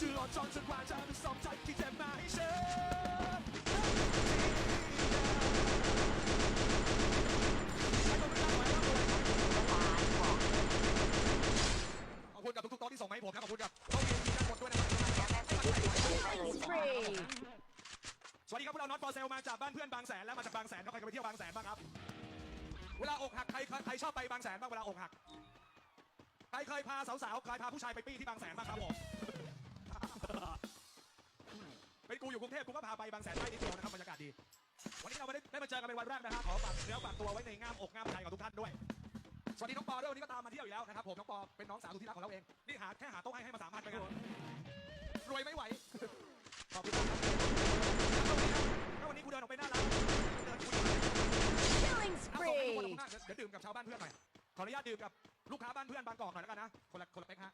จะรอจนจนกว่าจะเป็นสองใจที่จะมาให้ฉันขอบคุณกับทุกๆโต๊ะที่ส่งมาให้ผมนะขอบคุณกับโต๊ะทีมด้านบนด้วยนะครับสวัสดีครับพวกเราน็อตฟอร์เซลมาจากบ้านเพื่อนบางแสนและมาจากบางแสนเขาใครเคยไปเที่ยวบางแสนบ้างครับ เวลาอกหักใครใครใครชอบไปบางแสนบ้างเวลาอกหัก ใครเคยพาสาวๆใครพาผู้ชายไปปี้ที่บางแสนบ้างครับผม กูอยู่กรุงเทพกูก็พาไปบางแสนได้นิดเดียวนะครับบรรยากาศดี วันนี้เราไม่ได้ได้มาเจอกันเป็นวันแรกนะฮะขอฝากเนื้อฝากตัวไว้ในง่ามอกง่ามใจกับทุกท่านด้วยสวัสดีน้องปอด้วยวันนี้ก็ตามมาเที่ยวอีกแล้วนะครับผมน้องปอเป็นน้องสาวสุดที่รักของเราเองนี่หาแค่หาโต๊ะให้ให้มาสามพันไปกันรวยไม่ไหวขอบคุณครับถ้าวันนี้กูเดินออกไปหน้าร้านเดินกู Killing เอาส่งให้ทุกคน spree. ข้างหน้าเดี๋ยวเดี๋ยวดื่มกับชาวบ้านเพื่อนหน่อยขออนุญาตดื่มกับลูกค้าบ้านเพื่อนบางกอกหน่อยแล้วกันนะคนละคนละเป๊กฮะ